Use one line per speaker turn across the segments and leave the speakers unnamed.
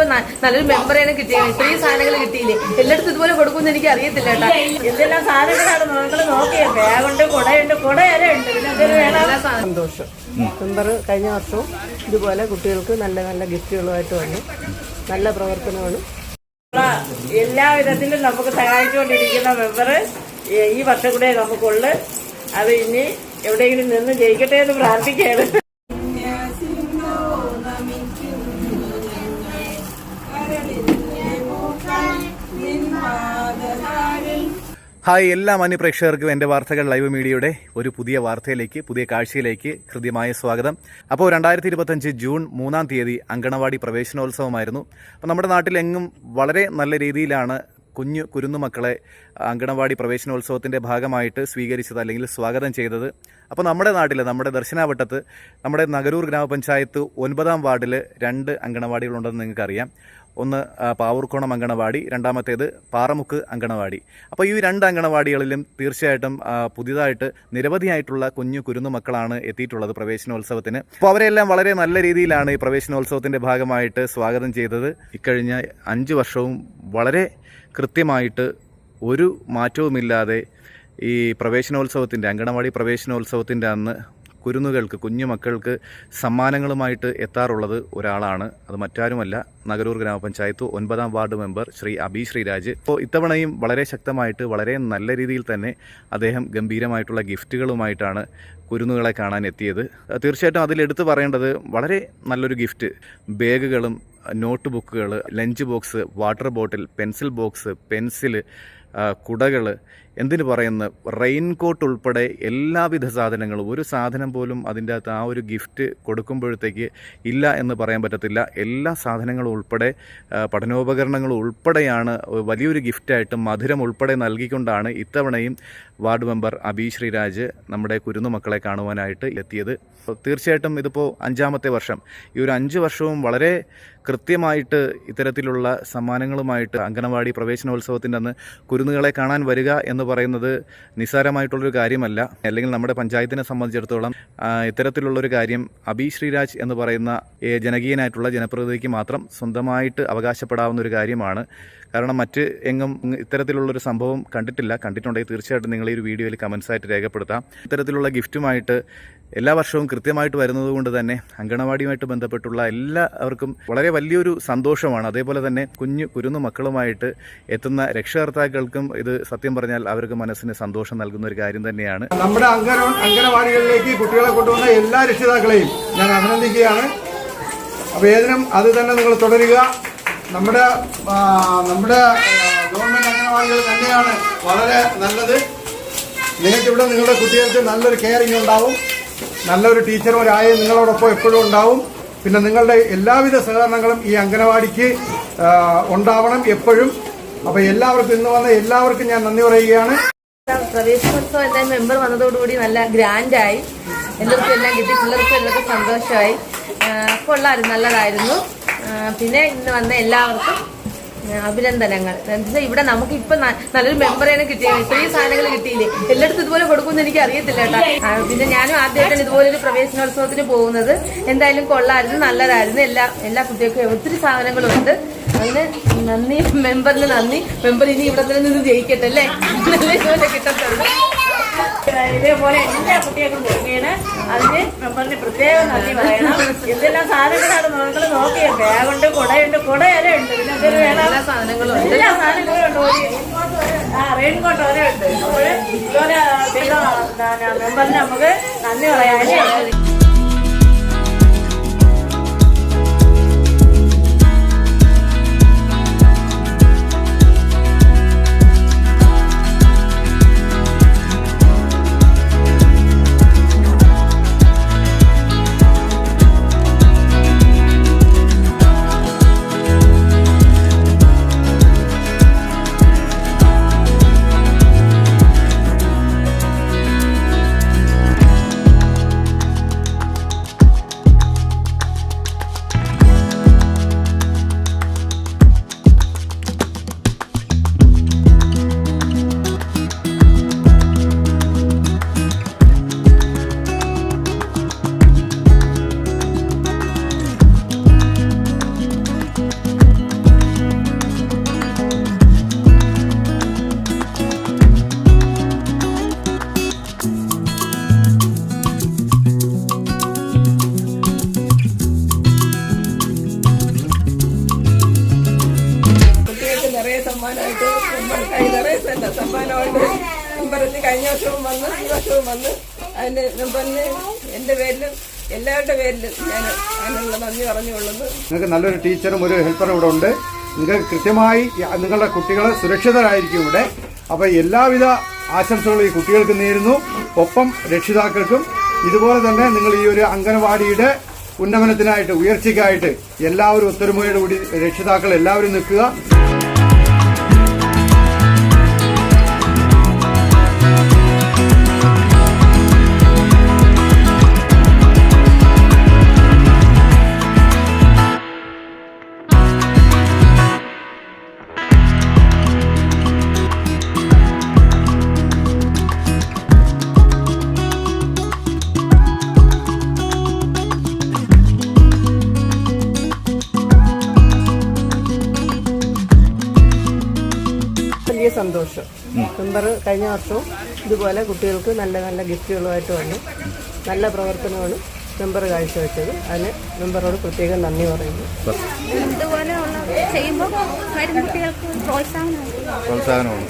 ഇപ്പൊ നല്ലൊരു മെമ്പറേനെ കിട്ടിയത് ഇത്രയും സാധനങ്ങൾ കിട്ടിയില്ലേ? എല്ലായിടത്തും ഇതുപോലെ കൊടുക്കുമെന്ന് എനിക്ക് അറിയത്തില്ല കേട്ടോ.
എന്തെല്ലാം സാധനങ്ങളാണ് നിങ്ങൾ നോക്കിയേ? ബാഗുണ്ട് കുടയുണ്ട് കുടയര ഉണ്ട് പിന്നെ
സന്തോഷം. മെമ്പർ കഴിഞ്ഞ വർഷവും ഇതുപോലെ കുട്ടികൾക്ക് നല്ല നല്ല ഗിഫ്റ്റുകളുമായിട്ട് വന്നു. നല്ല പ്രവർത്തനമാണ്.
എല്ലാ വിധത്തിലും നമുക്ക് സഹായിച്ചുകൊണ്ടിരിക്കുന്ന മെമ്പർ ഈ വർഷം കൂടെ നമുക്കുള്ളു. അത് ഇനി എവിടെയെങ്കിലും നിന്ന് ജയിക്കട്ടെ എന്ന് പ്രാർത്ഥിക്കുകയാണ്.
ഹായ് എല്ലാ മാന്യപ്രേക്ഷകർക്കും എന്റെ വാർത്തകൾ ലൈവ് മീഡിയയുടെ ഒരു പുതിയ വാർത്തയിലേക്ക് പുതിയ കാഴ്ചയിലേക്ക് ഹൃദ്യമായ സ്വാഗതം. അപ്പോൾ രണ്ടായിരത്തി ഇരുപത്തഞ്ച് ജൂൺ മൂന്നാം തീയതി അങ്കണവാടി പ്രവേശനോത്സവമായിരുന്നു. അപ്പോൾ നമ്മുടെ നാട്ടിലെങ്ങും വളരെ നല്ല രീതിയിലാണ് കുഞ്ഞു കുരുന്നു മക്കളെ അങ്കണവാടി പ്രവേശനോത്സവത്തിന്റെ ഭാഗമായിട്ട് സ്വീകരിച്ചത് അല്ലെങ്കിൽ സ്വാഗതം ചെയ്തത്. അപ്പോൾ നമ്മുടെ നാട്ടിൽ നമ്മുടെ ദർശനാവട്ടത്ത് നമ്മുടെ നഗരൂർ ഗ്രാമപഞ്ചായത്ത് ഒൻപതാം വാർഡിൽ രണ്ട് അങ്കണവാടികളുണ്ടെന്ന് നിങ്ങൾക്കറിയാം. ഒന്ന് പാവൂർക്കോണം അങ്കണവാടി രണ്ടാമത്തേത് പാറമുക്ക് അങ്കണവാടി. അപ്പോൾ ഈ രണ്ട് അങ്കണവാടികളിലും തീർച്ചയായിട്ടും പുതിയതായിട്ട് നിരവധിയായിട്ടുള്ള കുഞ്ഞു കുരുന്നു മക്കളാണ് എത്തിയിട്ടുള്ളത് പ്രവേശനോത്സവത്തിന്. അപ്പോൾ അവരെല്ലാം വളരെ നല്ല രീതിയിലാണ് ഈ പ്രവേശനോത്സവത്തിന്റെ ഭാഗമായിട്ട് സ്വാഗതം ചെയ്തത്. ഇക്കഴിഞ്ഞ അഞ്ച് വർഷവും വളരെ കൃത്യമായിട്ട് ഒരു മാറ്റവുമില്ലാതെ ഈ പ്രവേശനോത്സവത്തിന്റെ അങ്കണവാടി പ്രവേശനോത്സവത്തിന്റെ അന്ന് കുരുന്നുകൾക്ക് കുഞ്ഞു മക്കൾക്ക് സമ്മാനങ്ങളുമായിട്ട് എത്താറുള്ളത് ഒരാളാണ്. അത് മറ്റാരുമല്ല. നഗരൂർ ഗ്രാമപഞ്ചായത്ത് ഒൻപതാം വാർഡ് മെമ്പർ ശ്രീ അബി ശ്രീരാജ്. ഇപ്പോൾ ഇത്തവണയും വളരെ ശക്തമായിട്ട് വളരെ നല്ല രീതിയിൽ തന്നെ അദ്ദേഹം ഗംഭീരമായിട്ടുള്ള ഗിഫ്റ്റുകളുമായിട്ടാണ് കുരുന്നുകളെ കാണാൻ എത്തിയത്. തീർച്ചയായിട്ടും അതിലെടുത്ത് പറയേണ്ടത് വളരെ നല്ലൊരു ഗിഫ്റ്റ്. ബാഗുകളും നോട്ട് ബുക്കുകൾ lunch box water bottle pencil box pencil കുടകൾ എന്തിനു പറയുന്ന? റെയിൻകോട്ട് ഉൾപ്പെടെ എല്ലാവിധ സാധനങ്ങളും ഒരു സാധനം പോലും അതിന്റെ അകത്ത് ആ ഒരു ഗിഫ്റ്റ് കൊടുക്കുമ്പോഴത്തേക്ക് ഇല്ല എന്ന് പറയാൻ പറ്റത്തില്ല. എല്ലാ സാധനങ്ങളും ഉൾപ്പെടെ പഠനോപകരണങ്ങളും ഉൾപ്പെടെയാണ് വലിയൊരു ഗിഫ്റ്റായിട്ട് മധുരം ഉൾപ്പെടെ നൽകിക്കൊണ്ടാണ് ഇത്തവണയും വാർഡ് മെമ്പർ അബി ശ്രീരാജ് നമ്മുടെ കുരുന്നു മക്കളെ കാണുവാനായിട്ട് എത്തിയത്. തീർച്ചയായിട്ടും ഇതിപ്പോൾ അഞ്ചാമത്തെ വർഷം. ഈ ഒരു അഞ്ച് വർഷവും വളരെ കൃത്യമായിട്ട് ഇത്തരത്തിലുള്ള സമ്മാനങ്ങളുമായിട്ട് അങ്കണവാടി പ്രവേശനോത്സവത്തിന്റെ അന്ന് കുരുന്നുകളെ കാണാൻ വരിക എന്ന് പറയുന്നത് നിസ്സാരമായിട്ടുള്ളൊരു കാര്യമല്ല. അല്ലെങ്കിൽ നമ്മുടെ പഞ്ചായത്തിനെ സംബന്ധിച്ചിടത്തോളം ഇത്തരത്തിലുള്ളൊരു കാര്യം അബി ശ്രീരാജ് എന്ന് പറയുന്ന ജനകീയനായിട്ടുള്ള ജനപ്രതിനിധിക്ക് മാത്രം സ്വന്തമായിട്ട് അവകാശപ്പെടാവുന്ന ഒരു കാര്യമാണ്. കാരണം മറ്റ് എങ്ങും ഇത്തരത്തിലുള്ളൊരു സംഭവം കണ്ടിട്ടില്ല. കണ്ടിട്ടുണ്ടെങ്കിൽ തീർച്ചയായിട്ടും നിങ്ങൾ ഈ ഒരു വീഡിയോയിൽ കമൻസായിട്ട് രേഖപ്പെടുത്താം. ഇത്തരത്തിലുള്ള ഗിഫ്റ്റുമായിട്ട് എല്ലാ വർഷവും കൃത്യമായിട്ട് വരുന്നതുകൊണ്ട് തന്നെ അങ്കണവാടിയുമായിട്ട് ബന്ധപ്പെട്ടുള്ള എല്ലാവർക്കും വളരെ വലിയൊരു സന്തോഷമാണ്. അതേപോലെ തന്നെ കുഞ്ഞു കുരുന്നു മക്കളുമായിട്ട് എത്തുന്ന രക്ഷകർത്താക്കൾക്കും ഇത് സത്യം പറഞ്ഞാൽ അവർക്ക് മനസ്സിന് സന്തോഷം നൽകുന്ന ഒരു കാര്യം തന്നെയാണ്.
നമ്മുടെ അംഗനവാടികളിലേക്ക് കുട്ടികളെ കൊണ്ടുവന്ന എല്ലാ രക്ഷിതാക്കളെയും ഞാൻ അഭിനന്ദിക്കുകയാണ്. അപ്പോൾ ഏതിനും അത് തന്നെ നിങ്ങൾ തുടരുക. നമ്മുടെ നമ്മുടെ ഗവൺമെന്റ് അംഗനവാടികൾ തന്നെയാണ് വളരെ നല്ലത്. നിങ്ങൾക്കിവിടെ നിങ്ങളുടെ കുട്ടികൾക്ക് നല്ലൊരു കെയറിംഗ് ഉണ്ടാവും. നല്ലൊരു ആയും നിങ്ങളോടൊപ്പം എപ്പോഴും ഉണ്ടാവും. പിന്നെ നിങ്ങളുടെ എല്ലാവിധ സഹകരണങ്ങളും ഈ അംഗനവാടിക്ക് ഉണ്ടാവണം എപ്പോഴും. അപ്പോൾ എല്ലാവർക്കും ഇന്ന് വന്ന എല്ലാവർക്കും ഞാൻ നന്ദി പറയുകയാണ്.
പ്രവേശനോത്സവം എല്ലാം മെമ്പർ വന്നതോടുകൂടി നല്ല ഗ്രാൻഡായി. എല്ലാവർക്കും എല്ലാം കിട്ടി പിള്ളേർക്കും എല്ലാവർക്കും സന്തോഷമായി. കൊള്ളായിരുന്നു നല്ലതായിരുന്നു. പിന്നെ ഇന്ന് വന്ന എല്ലാവർക്കും അഭിനന്ദനങ്ങൾ. ഇവിടെ നമുക്ക് ഇപ്പൊ നല്ലൊരു മെമ്പറേനെ കിട്ടിയത്. ഇത്രയും സാധനങ്ങൾ കിട്ടിയില്ലേ? എല്ലായിടത്തും ഇതുപോലെ കൊടുക്കുമെന്ന് എനിക്ക് അറിയത്തില്ല കേട്ടോ. പിന്നെ ഞാനും ആദ്യമായിട്ടാണ് ഇതുപോലെ ഒരു പ്രവേശനോത്സവത്തിന് പോകുന്നത്. എന്തായാലും കൊള്ളായിരുന്നു നല്ലതായിരുന്നു. എല്ലാ എല്ലാ കുട്ടികൾക്കും ഒത്തിരി സാധനങ്ങളുണ്ട്. അതിന് നന്ദി മെമ്പറിന് നന്ദി. മെമ്പർ ഇനി ഇവിടെ തന്നെ നിന്ന് ജയിക്കട്ടെ അല്ലേ? നല്ല ജോലി കിട്ടത്തുള്ളൂ
ഇതേപോലെ എല്ലാ കുട്ടികൾക്കും കൊടുക്കുകയാണ്. അതിന് മെമ്പറിന് പ്രത്യേകം നന്ദി പറയണം. എന്തെല്ലാം സാധനങ്ങളാണ് നിങ്ങൾ നോക്കിയേ ബാഗുണ്ട് കുടയുണ്ട് കുട വരെ ഉണ്ട്. പിന്നെ എന്തൊരു വേണം?
എല്ലാ സാധനങ്ങളും
എല്ലാ സാധനങ്ങളും ഉണ്ട്. ആ റെയിൻകോട്ട് വരെ ഉണ്ട്. അപ്പോൾ മെമ്പറിന് നമുക്ക് നന്ദി പറയാനേ
കഴിഞ്ഞ വർഷവും വന്ന് ഈ വർഷവും വന്ന് അതിന്റെ മെമ്പറിന് എന്റെ പേരിലും എല്ലാവരുടെ പേരിലും ഞാൻ അതിനുള്ള നന്ദി പറഞ്ഞുകൊള്ളുന്നു.
നിങ്ങൾക്ക് നല്ലൊരു ടീച്ചറും ഒരു ഹെൽപ്പറും ഇവിടെ ഉണ്ട്. നിങ്ങൾക്ക് കൃത്യമായി നിങ്ങളുടെ കുട്ടികൾ സുരക്ഷിതരായിരിക്കും ഇവിടെ. അപ്പോൾ എല്ലാവിധ ആശംസകളും ഈ കുട്ടികൾക്ക് നേരുന്നു. ഒപ്പം രക്ഷിതാക്കൾക്കും ഇതുപോലെ തന്നെ നിങ്ങൾ ഈ ഒരു അംഗനവാടിയുടെ ഉന്നമനത്തിനായിട്ട് ഉയർച്ചയ്ക്കായിട്ട് എല്ലാവരും ഒത്തൊരുമയോടുകൂടി രക്ഷിതാക്കൾ എല്ലാവരും നിൽക്കുക.
വലിയ സന്തോഷം. മെമ്പർ കഴിഞ്ഞ വർഷവും ഇതുപോലെ കുട്ടികൾക്ക് നല്ല നല്ല ഗിഫ്റ്റുകളുമായിട്ട് വന്നു. നല്ല പ്രവർത്തനമാണ് മെമ്പർ കാഴ്ചവെച്ചത്. അതിന് മെമ്പറോട് പ്രത്യേകം നന്ദി പറയുന്നു.
ഇതുപോലെയുള്ള ചെയ്യുമ്പോൾ വരും കുട്ടികൾക്ക് പ്രോത്സാഹനമാണ്.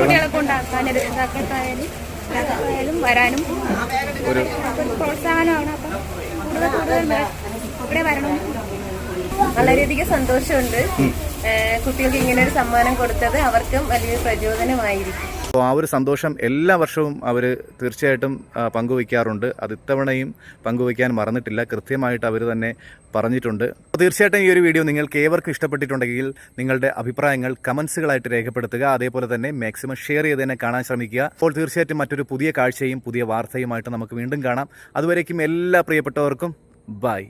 കുട്ടികളെ വരാനും
ഒരു
പ്രോത്സാഹനമാണ്. അപ്പം കൂടുതൽ കൂടുതൽ ഇവിടെ വരണം
വളരെയധികം സന്തോഷമുണ്ട്. കുട്ടികൾക്ക് ഇങ്ങനെ ഒരു സമ്മാനം കൊടുത്തത് അവർക്കും വലിയൊരു പ്രചോദനമായിരിക്കും.
അപ്പോൾ ആ ഒരു സന്തോഷം എല്ലാ വർഷവും അവർ തീർച്ചയായിട്ടും പങ്കുവയ്ക്കാറുണ്ട്. അത് ഇത്തവണയും പങ്കുവയ്ക്കാൻ മറന്നിട്ടില്ല. കൃത്യമായിട്ട് അവർ തന്നെ പറഞ്ഞിട്ടുണ്ട്. തീർച്ചയായിട്ടും ഈ ഒരു വീഡിയോ നിങ്ങൾക്ക് ഏവർക്കും ഇഷ്ടപ്പെട്ടിട്ടുണ്ടെങ്കിൽ നിങ്ങളുടെ അഭിപ്രായങ്ങൾ കമൻസുകളായിട്ട് രേഖപ്പെടുത്തുക. അതേപോലെ തന്നെ മാക്സിമം ഷെയർ ചെയ്ത് തന്നെ കാണാൻ ശ്രമിക്കുക. അപ്പോൾ തീർച്ചയായിട്ടും മറ്റൊരു പുതിയ കാഴ്ചയും പുതിയ വാർത്തയുമായിട്ട് നമുക്ക് വീണ്ടും കാണാം. അതുവരേക്കും എല്ലാ പ്രിയപ്പെട്ടവർക്കും ബൈ.